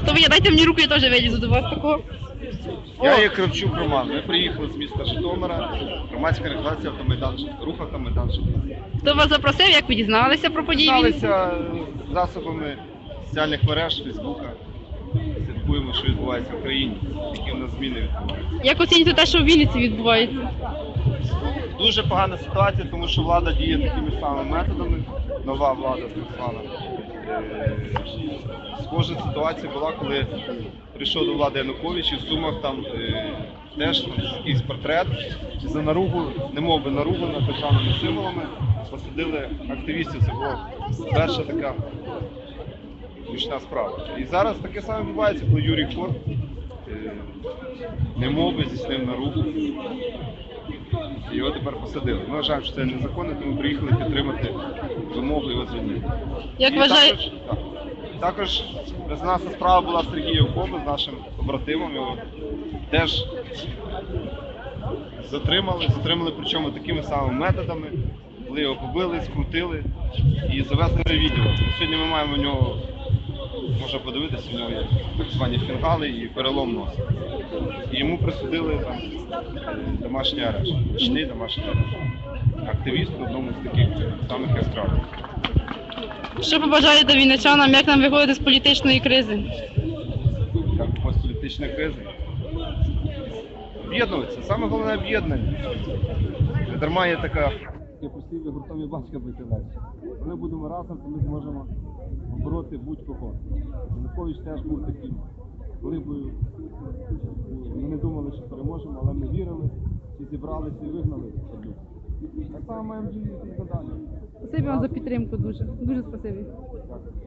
хто ви є? Дайте мені руку, я теж вилізу до вас такого. Я є Кравчук Роман. Ми приїхали з міста Житомира, громадська організація автомайданчик, рух автомайданчик. Хто вас запросив, як ви дізналися про події? Дізналися засобами соціальних мереж, Фейсбука. Слідкуємо, що відбувається в країні, які в нас зміни відбуваються. Як оцінюєте те, що в Вінниці відбувається? Дуже погана ситуація, тому що влада діє такими самими методами. Нова влада так звана. Схожа ситуація була, коли прийшов до влади Янукович і в Сумах там е, теж там, якийсь портрет за наругу, немов би наругу над державними символами. Посадили активістів. Це була перша така гучна справа. І зараз таке саме відбувається, коли Юрій Кот е, немов би здійснив наругу. І Його тепер посадили. Ми вважаємо, що це незаконно, тому приїхали підтримати вимогу його звільнити. Як І вважає- також, так, також резонансна справа була Сергія Коби з нашим побратимом. Його теж затримали, затримали причому такими самими методами, коли його побили, скрутили і завезли на відео. Сьогодні ми маємо в нього, можна подивитися, в нього є так звані фінгали і перелом носа. Йому присудили там е, домашній арешт, ручний домашній арешт. Активіст в одному з таких самих яскравих. Що побажаєте вінничанам, як нам виходити з політичної кризи? як постполітична криза. Об'єднуватися. Саме головне об'єднання. Не дарма є така є постійно гуртом і батька бити легше. Коли будемо разом, то ми зможемо побороти будь-кого. Янукович теж був таким глибою. Що переможемо, але ми вірили, і зібралися і вигнали собі. Так само маємо діяти і надалі. Спасибі вам за підтримку дуже. Дуже спасибі. Дякую.